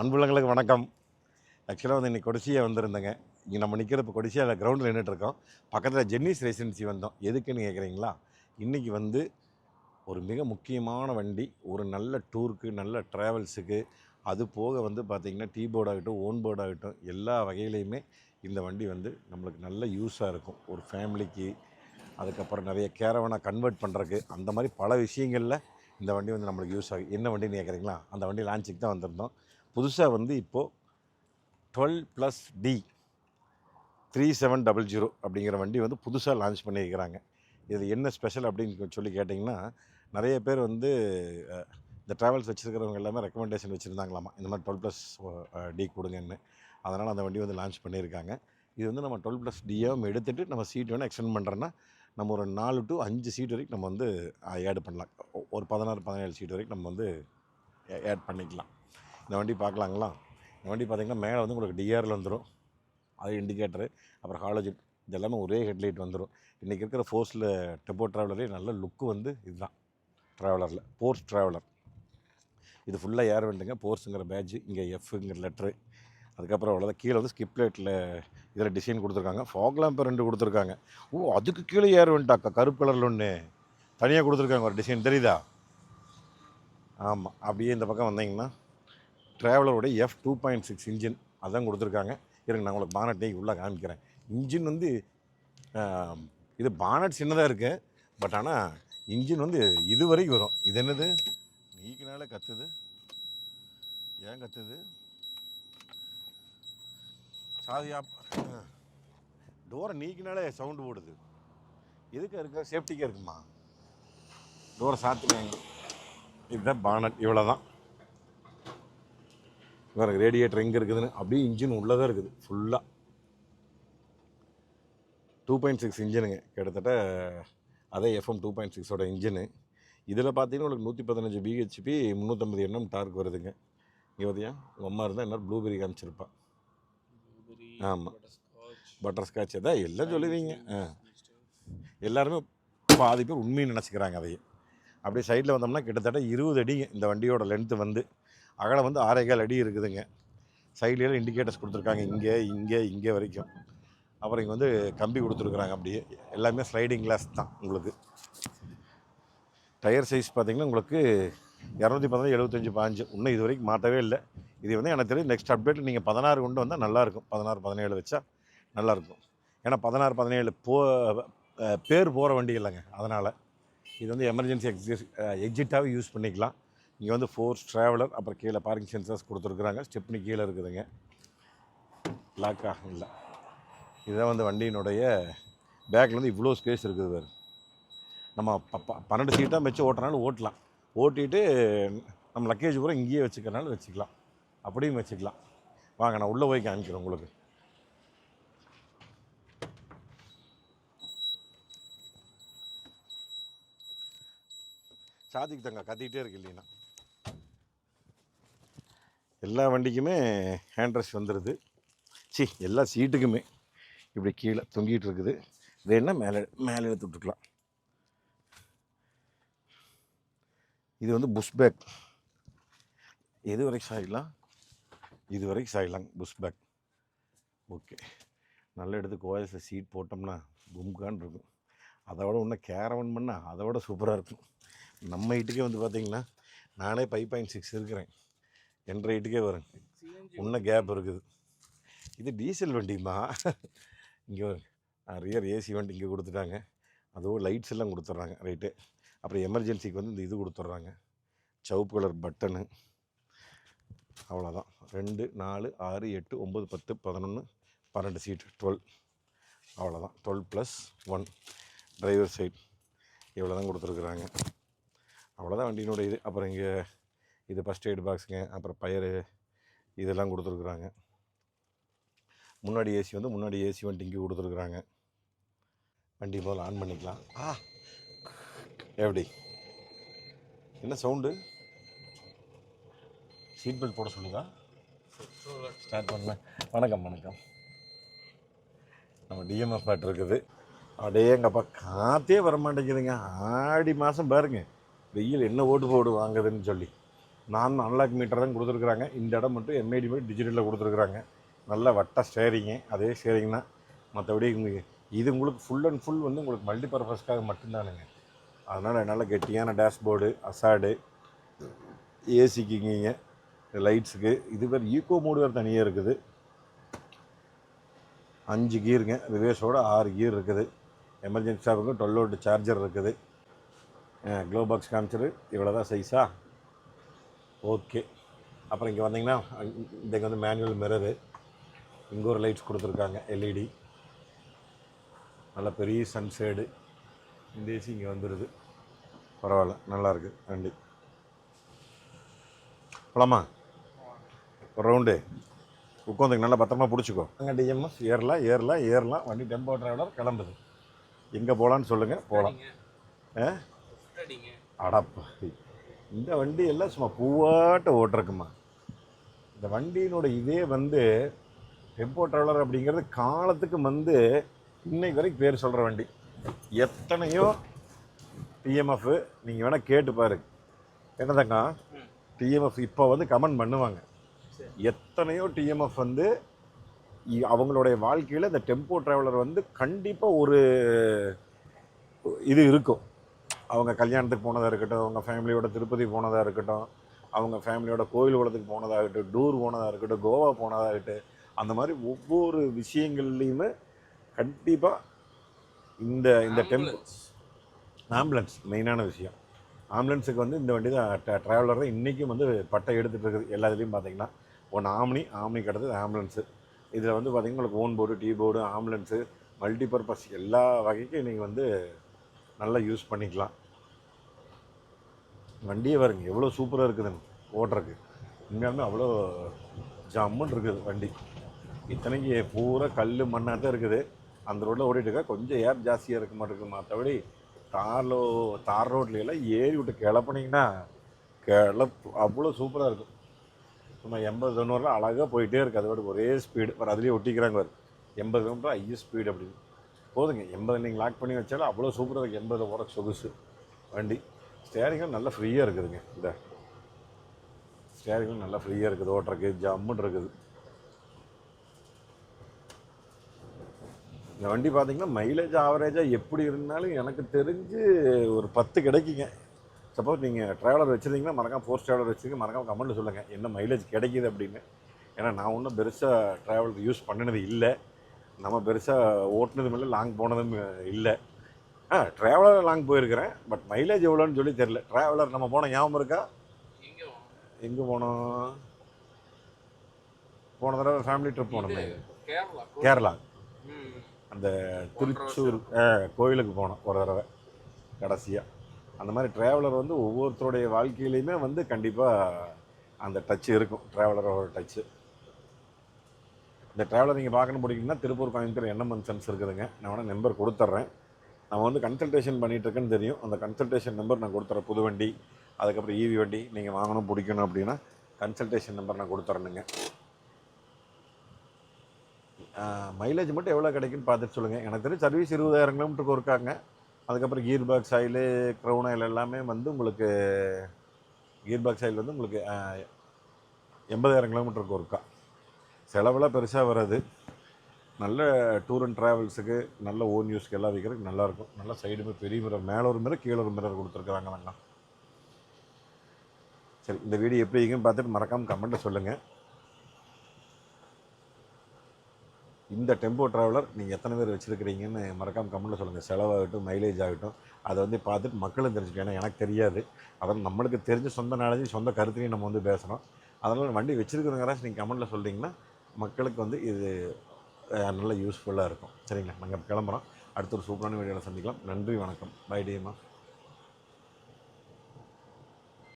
அன்புள்ளங்களுக்கு வணக்கம். ஆக்சுவலாக வந்து இன்றைக்கி கொடிசியாக வந்திருந்தேங்க. இங்கே நம்ம நிற்கிற இப்போ கொடிசியாக கிரவுண்டில் நின்றுட்டு இருக்கோம். பக்கத்தில் ஜென்னிஸ் ரெசிடென்சி வந்தோம். எதுக்குன்னு கேட்குறீங்களா இன்றைக்கி வந்து ஒரு மிக முக்கியமான வண்டி ஒரு நல்ல டூருக்கு நல்ல ட்ராவல்ஸுக்கு அது போக வந்து பார்த்திங்கன்னா டீ போர்ட் ஆகட்டும் ஓன் போர்ட் ஆகட்டும் எல்லா வகையிலையுமே இந்த வண்டி வந்து நம்மளுக்கு நல்ல யூஸாக இருக்கும். ஒரு ஃபேமிலிக்கு அதுக்கப்புறம் நிறைய கேரவனாக கன்வெர்ட் பண்ணுறக்கு அந்த மாதிரி பல விஷயங்களில் இந்த வண்டி வந்து நம்மளுக்கு யூஸ் ஆகும் என்ன வண்டின்னு கேட்குறீங்களா அந்த வண்டி லான்ச்சுக்கு தான் வந்திருந்தோம். புதுசாக வந்து இப்போது twelve plus D three seven double zero அப்படிங்கிற வண்டி வந்து புதுசாக லான்ச் பண்ணியிருக்கிறாங்க. இது என்ன ஸ்பெஷல் அப்படின்னு சொல்லி கேட்டிங்கன்னா நிறைய பேர் வந்து இந்த ட்ராவல்ஸ் வச்சுருக்கிறவங்க எல்லாமே ரெக்கமெண்டேஷன் வச்சுருந்தாங்களாமா இந்த மாதிரி டுவெல் ப்ளஸ் டி கொடுங்கன்னு. அதனால் அந்த வண்டி வந்து லான்ச் பண்ணியிருக்காங்க. இது வந்து நம்ம டுவெல் ப்ளஸ் டியாகவும் எடுத்துகிட்டு நம்ம சீட் வேணால் எக்ஸ்டெண்ட் பண்ணுறோன்னா நம்ம ஒரு நாலு டு அஞ்சு சீட் வரைக்கும் நம்ம வந்து ஆட் பண்ணலாம். ஒ- ஒரு பதினாறு பதினேழு சீட் வரைக்கும் நம்ம வந்து ஆட் பண்ணிக்கலாம். இந்த வண்டி பார்க்கலாங்களா? இந்த வண்டி பார்த்தீங்கன்னா மேலே வந்து உங்களுக்கு டிஆரில் வந்துடும் அது இண்டிகேட்டரு அப்புறம் ஹாலஜன் இதெல்லாமே ஒரே ஹெட்லைட் வந்துடும் இன்றைக்கி இருக்கிற ஃபோர்ஸில் டெப்போ ட்ராவலரே நல்ல லுக்கு வந்து இதுதான். ட்ராவலரில் போர்ஸ் ட்ராவலர் இது ஃபுல்லாக ஏர் வந்துங்க போர்ஸுங்கிற பேட்ஜ் இங்கே எஃப்ங்கிற லெட்ரு அதுக்கப்புறம் அவ்வளோதான் கீழே வந்து ஸ்கிப் லைட்டில் இதில் டிசைன் கொடுத்துருக்காங்க. ஃபாக் லேம்ப் ரெண்டு கொடுத்துருக்காங்க. ஓ அதுக்கு கீழே ஏர் வந்துட்டாக்கா கருப்பு கலரில் ஒன்று தனியாக கொடுத்துருக்காங்க ஒரு டிசைன் தெரியுதா? ஆமாம் அப்படியே இந்த பக்கம் வந்தீங்கன்னா ட்ராவலரோட F two point six engine அதான் கொடுத்துருக்காங்க. இருங்க நான் உங்களுக்கு பானட்டை உள்ளே காமிக்கிறேன். இன்ஜின் வந்து இது பானட் சின்னதாக இருக்கு. பட் ஆனால் இன்ஜின் வந்து இது வரைக்கும் வரும். இது என்னது? நீக்கினால கத்துது. ஏன் கத்துது? சாதியா டோரை நீக்கினாலே சவுண்டு போடுது. எதுக்கு இருக்க? சேஃப்டிக்காக இருக்குமா? டோரை சாத்துனாங்க இதுதான் பானட் இவ்வளோ தான் வேறு ரேடியேட்டர் எங்கே இருக்குதுன்னு? அப்படியே இன்ஜின் உள்ளே தான் இருக்குது ஃபுல்லாக டூ பாயிண்ட் சிக்ஸ் இன்ஜினுங்க கிட்டத்தட்ட அதே எஃப்எம் டூ பாயிண்ட் சிக்ஸோட இன்ஜினு இதில் பார்த்தீங்கன்னா உங்களுக்கு நூற்றி பதினஞ்சு பிஹெச்பி முந்நூற்றம்பது எண்ணம் டார்க் வருதுங்க. இங்கே பார்த்தியா உங்கள் அம்மா இருந்தால் என்ன ப்ளூபெரி காமிச்சிருப்பான் ஆமாம் பட்டர் ஸ்காட்ச் தான் எல்லாம் சொல்லுவீங்க ஆ. எல்லாருமே பாதி பேர் உண்மையை நினச்சிக்கிறாங்க அதையே. அப்படியே சைடில் வந்தோம்னா கிட்டத்தட்ட இருபது அடிங்க இந்த வண்டியோட லென்த்து வந்து. அகலம் வந்து ஆறேகால் அடி இருக்குதுங்க. சைட்லேயும் இண்டிகேட்டர்ஸ் கொடுத்துருக்காங்க. இங்கே இங்கே இங்கே வரைக்கும். அப்புறம் இங்கே வந்து கம்பி கொடுத்துருக்குறாங்க அப்படியே. எல்லாமே ஸ்லைடிங் கிளாஸ் தான் உங்களுக்கு. டயர் சைஸ் பார்த்திங்கன்னா உங்களுக்கு இரநூத்தி பதினஞ்சு எழுபத்தஞ்சு பாஞ்சு. இன்னும் இது வரைக்கும் மாட்டவே இல்லை. இது வந்து எனக்கு தெரியும் நெக்ஸ்ட் அப்டேட் நீங்கள் பதினாறு கொண்டு வந்தால் நல்லாயிருக்கும். பதினாறு பதினேழு வச்சா நல்லாயிருக்கும். ஏன்னா பதினாறு பதினேழு போ பேர் போகிற வண்டி இல்லைங்க. அதனால் இது வந்து எமர்ஜென்சி எக்ஸி எக்ஸிட்டாகவே யூஸ் பண்ணிக்கலாம். இங்கே வந்து ஃபோர்ஸ் ட்ராவலர் அப்புறம் கீழே பார்க்கிங் சென்சர்ஸ் கொடுத்துருக்குறாங்க. ஸ்டெப்னி கீழே இருக்குதுங்க. லாக்கா இல்லை. இதுதான் வந்து வண்டியினுடைய பேக்கில் வந்து இவ்வளோ ஸ்பேஸ் இருக்குது வேறு நம்ம ப- பன்னெண்டு சீட்டாக வச்சு ஓட்டுறனாலும் ஓட்டலாம். ஓட்டிட்டு நம்ம லக்கேஜ் பூரா இங்கேயே வச்சுக்கிறனால வச்சுக்கலாம். அப்படியும் வச்சுக்கலாம். வாங்க நான் உள்ளே போய் காமிக்கிறேன் உங்களுக்கு. சாதிக்கு தங்க கத்திக்கிட்டே இருக்கு இல்லைன்னா. எல்லா வண்டிக்குமே ஹேண்ட்ரஸ் வந்துடுது சி எல்லா சீட்டுக்குமே. இப்படி கீழே தொங்கிட்டு இருக்குது. வேணா மேலே மேலே எடுத்து விட்டுக்கலாம். இது வந்து புஷ் பேக். எது வரைக்கும் சாயிடலாம்? இது வரைக்கும் சாயிடலாம் புஷ் பேக். ஓகே. நல்ல இடத்துக்கு ஓஎஸ்ல சீட் போட்டோம்னா கும்கான் இருக்கும். அதை விட இன்னும் கேரவன் பண்ணால் அதை விட சூப்பராக இருக்கும். நம்ம வீட்டுக்கே வந்து பார்த்திங்கன்னா நானே ஃபைவ் பாயிண்ட் சிக்ஸ் இருக்கிறேன். என்ற வீட்டுக்கே வரும் இன்னும் கேப் இருக்குது. இது டீசல் வண்டிமா இங்கே ரியர் ஏசி வண்டி இங்கே கொடுத்துட்டாங்க. அதுவும் லைட்ஸ் எல்லாம் கொடுத்துட்றாங்க ரைட்டு அப்புறம் எமர்ஜென்சிக்கு வந்து இந்த இது கொடுத்துட்றாங்க. சவுப்பு கலர் பட்டனு அவ்வளோதான் ரெண்டு நாலு ஆறு எட்டு ஒம்பது பத்து பதினொன்று பன்னெண்டு சீட்டு டுவெல் அவ்வளோதான் twelve plus one driver side இவ்வளோ தான் கொடுத்துருக்குறாங்க. அவ்வளோதான் வண்டியினோட இது. அப்புறம் இங்கே இது ஃபஸ்ட் எய்ட் பாக்ஸுங்க அப்புறம் பயரு இதெல்லாம் கொடுத்துருக்குறாங்க. முன்னாடி ஏசி வந்து முன்னாடி ஏசி வண்டி இங்கே கொடுத்துருக்குறாங்க. வண்டி போல் ஆன் பண்ணிக்கலாம். ஆ எப்படி? என்ன சவுண்டு? சீட் பெல்ட் போட சொல்லுதா? ஸ்டார்ட் பண்ணேன் வணக்கம் வணக்கம். நம்ம டிஎம்எஃப் பேட் இருக்குது. அப்பா காற்றே வர மாட்டேங்குதுங்க ஆடி மாதம் பாருங்கள் வெயில் என்ன ஓட்டு போடு வாங்குதுன்னு சொல்லி. நான் அன்லாக் மீட்டர் தான் கொடுத்துருக்குறாங்க. இந்த இடம் மட்டும் எம்ஐடி மட்டும் டிஜிட்டலில் கொடுத்துருக்குறாங்க. நல்ல வட்ட ஸ்டேரிங்கு அதே ஸ்டேரிங் தான். மற்றபடி உங்களுக்கு இது உங்களுக்கு ஃபுல் அண்ட் ஃபுல் வந்து உங்களுக்கு மல்டி பர்பஸ்க்காக மட்டும்தானுங்க. அதனால் நல்ல கெட்டியான டேஷ்போர்டு அசாடு ஏசிக்குங்க லைட்ஸுக்கு இது பேர் ஈக்கோ மோடு வேறு தனியாக இருக்குது. அஞ்சு கீருங்க ரிவேஸோட ஆறு கீர் இருக்குது. எமர்ஜென்சி ஸ்டாப்புக்கு டுவெல் வோல்ட் சார்ஜர் இருக்குது. க்ளோ பாக்ஸ் காமிச்சரு. இவ்வளோ தான் சைஸா ஓகே. அப்புறம் இங்கே வந்தீங்கன்னா இங்கே வந்து மேனுவல் மிரரு இங்கே ஒரு லைட்ஸ் கொடுத்துருக்காங்க எல்இடி நல்ல பெரிய சன்ஷேடு இந்த ஏசி இங்கே வந்துடுது பரவாயில்ல நல்லா இருக்கு வண்டி. போலாமா? ஒரு ரவுண்டு உட்காந்துக்கு நல்லா பத்திரமா பிடிச்சிக்கோ. அங்கே டிஎம்எஸ் ஏறலாம் ஏறலாம் ஏறலாம் வண்டி டெம்போ டிராவலர் கிளம்புது. எங்கே போகலான்னு சொல்லுங்கள் போகலாம் ஆ? அடப்பா இந்த வண்டி எல்லாம் சும்மா பூவாட்ட ஓட்டுறக்குமா இந்த வண்டியினோட இதே வந்து டெம்போ ட்ராவலர் அப்படிங்கிறது காலத்துக்கு வந்து இன்னைக்கு வரைக்கும் பேர் சொல்கிற வண்டி. எத்தனையோ டிஎம்எஃப் நீங்கள் வேணால் கேட்டு பாரு என்னதாக்கா டிஎம்எஃப் இப்போ வந்து கமெண்ட் பண்ணுவாங்க. எத்தனையோ டிஎம்எஃப் வந்து அவங்களுடைய வாழ்க்கையில் இந்த டெம்போ ட்ராவலர் வந்து கண்டிப்பாக ஒரு இது இருக்கும். அவங்க கல்யாணத்துக்கு போனதாக இருக்கட்டும் அவங்க ஃபேமிலியோட திருப்பதி போனதாக இருக்கட்டும் அவங்க ஃபேமிலியோட கோயில் குளத்துக்கு போனதாகட்டும் டூர் போனதாக இருக்கட்டும் கோவா போனதாகட்டும் அந்த மாதிரி ஒவ்வொரு விஷயங்கள்லையுமே கண்டிப்பாக இந்த இந்த டெம்போ Ambulance. ஆம்புலன்ஸ் மெயினான விஷயம். ஆம்புலன்ஸுக்கு வந்து இந்த வண்டி தான் ட்ராவலர் தான் இன்றைக்கும் வந்து பட்டை எடுத்துகிட்டு இருக்குது. எல்லா இதுலேயும் பார்த்தீங்கன்னா ஒன்று ஆம்னி ஆம்னிக்கு அடுத்தது ஆம்புலன்ஸு இதில் வந்து பார்த்தீங்கன்னா உங்களுக்கு own board T board ambulance multipurpose எல்லா வகைக்கும் நீங்கள் வந்து நல்லா யூஸ் பண்ணிக்கலாம். வண்டியே வருங்க எவ்வளோ சூப்பராக இருக்குதுன்னு ஓட்டுறக்கு உண்மையாலுமே அவ்வளோ ஜம்முன்னு இருக்குது வண்டி. இத்தனைக்கு பூரா கல் மண்ணாக தான் இருக்குது. அந்த ரோட்டில் ஓடிட்டு இருக்கா கொஞ்சம் ஏர் ஜாஸ்தியாக இருக்க மாட்டேங்குது. மற்றபடி தார்லோ தார் ரோட்லையெல்லாம் ஏறி விட்டு கிளப்புனீங்கன்னா கிளப்பு அவ்வளோ சூப்பராக இருக்கும். சும்மா எண்பது தொண்ணூறுலாம் அழகாக போயிட்டே இருக்குது அதோட ஒரே ஸ்பீடு வர அதுலேயே ஒட்டிக்கிறாங்க பாரு. எண்பது கிலோமீட்டர் ஐயோ ஸ்பீடு அப்படின்னு. போதுங்க. எண்பது நீங்கள் லாக் பண்ணி வச்சாலும் அவ்வளோ சூப்பராக இருக்குது எண்பது ஓர சொகுசு. வண்டி. ஸ்டேரிங்கும் நல்லா ஃப்ரீயாக இருக்குதுங்க. இந்த ஸ்டேரிங்கும் நல்லா ஃப்ரீயாக இருக்குது. ஓட்டுறக்கு ஜம்முன்னு இருக்குது. இந்த வண்டி பார்த்தீங்கன்னா மைலேஜ் ஆவரேஜாக எப்படி இருந்தாலும் எனக்கு தெரிஞ்சு ஒரு பத்து கிடைக்குங்க. சப்போஸ் நீங்கள் ட்ராவலர் வச்சுருந்தீங்கன்னா மறக்காம ஃபோர் ட்ராவலர் வச்சுருங்க மறக்காம கமெண்ட்டில் சொல்லுங்கள் என்ன மைலேஜ் கிடைக்கிது அப்படின்னு. ஏன்னா நான் ஒன்றும் பெருசாக ட்ராவல் யூஸ் பண்ணினது இல்லை. நம்ம பெருசாக ஓட்டுனதும் இல்லை லாங் போனதும் இல்லை. ஆ ட்ராவலர் லாங் போயிருக்கிறேன் பட் மைலேஜ் எவ்வளோன்னு சொல்லி தெரில ட்ராவலர் நம்ம போன ஞாபகம் இருக்கா? எங்க போனோம்? போன தடவை ஃபேமிலி ட்ரிப் போனோமே. கேரளா. அந்த திருச்சூர் கோயிலுக்கு போனோம் ஒரு தடவை கடைசியாக அந்த மாதிரி ட்ராவலர் வந்து ஒவ்வொருத்தருடைய வாழ்க்கையிலையுமே வந்து கண்டிப்பாக அந்த டச் இருக்கும் ட்ராவலரோட டச்சு இந்த ட்ராவலர் நீங்கள் பார்க்கணும் பிடிக்கலன்னா திருப்பூர் கோயம்புத்தூர் என்எம்என் சென்ஸ் இருக்குதுங்க. நான் வேணால் நம்பர் கொடுத்துட்றேன் நான் வந்து கன்சல்டேஷன் பண்ணிகிட்ருக்கேன்னு தெரியும். அந்த கன்சல்டேஷன் நம்பர் நான் கொடுத்துட்றேன் புது வண்டி அதுக்கப்புறம் ஈவி வண்டி நீங்கள் வாங்கணும் பிடிக்கணும் அப்படின்னா கன்சல்டேஷன் நம்பர் நான் கொடுத்துறேனுங்க. மைலேஜ் மட்டும் எவ்வளோ கிடைக்குன்னு பார்த்துட்டு சொல்லுங்கள் எனக்கு தெரிஞ்ச சர்வீஸ் இருபதாயிரம் கிலோமீட்டருக்கு இருக்காங்க அதுக்கப்புறம் gear box oil crown oil எல்லாமே வந்து உங்களுக்கு கீர் பாக்ஸ் ஆயில் வந்து உங்களுக்கு எண்பதாயிரம் கிலோமீட்டருக்கு ஒருக்கா. செலவெல்லாம் பெருசாக வராது. நல்ல டூர் அண்ட் ட்ராவல்ஸுக்கு நல்ல ஓன் யூஸ்க்கு எல்லாம் வைக்கிறதுக்கு நல்லாயிருக்கும் நல்ல சைடுமே பெரிய மிரர் மேலே ஒரு மிரர் கீழே ஒரு மிரர் கொடுத்துருக்குறாங்க நாங்கள் சரி இந்த வீடியோ எப்படி இருக்குன்னு பார்த்துட்டு மறக்காமல் கமெண்ட்டை சொல்லுங்கள் இந்த டெம்போ ட்ராவலர் நீங்கள் எத்தனை பேர் வச்சுருக்கிறீங்கன்னு மறக்காம கமெண்ட்டில் சொல்லுங்கள் செலவாகட்டும் மைலேஜ் ஆகட்டும் அதை வந்து பார்த்துட்டு மக்களும் தெரிஞ்சுக்கணும். ஏன்னா எனக்கு தெரியாது. அதனால் நம்மளுக்கு தெரிஞ்ச சொந்த நாலேஜ் சொந்த கருத்துலையும் நம்ம வந்து பேசுகிறோம் அதனால் வண்டி வச்சுருக்கிறவங்க நீங்கள் கமெண்ட்டில் சொல்லிட்டீங்கன்னா மக்களுக்கு வந்து இது நல்ல யூஸ்ஃபுல்லாக இருக்கும். சரிங்களா? நாங்கள் கிளம்புறோம். அடுத்த ஒரு சூப்பரான வீடியோவில் சந்திக்கலாம். நன்றி வணக்கம். பை டேமா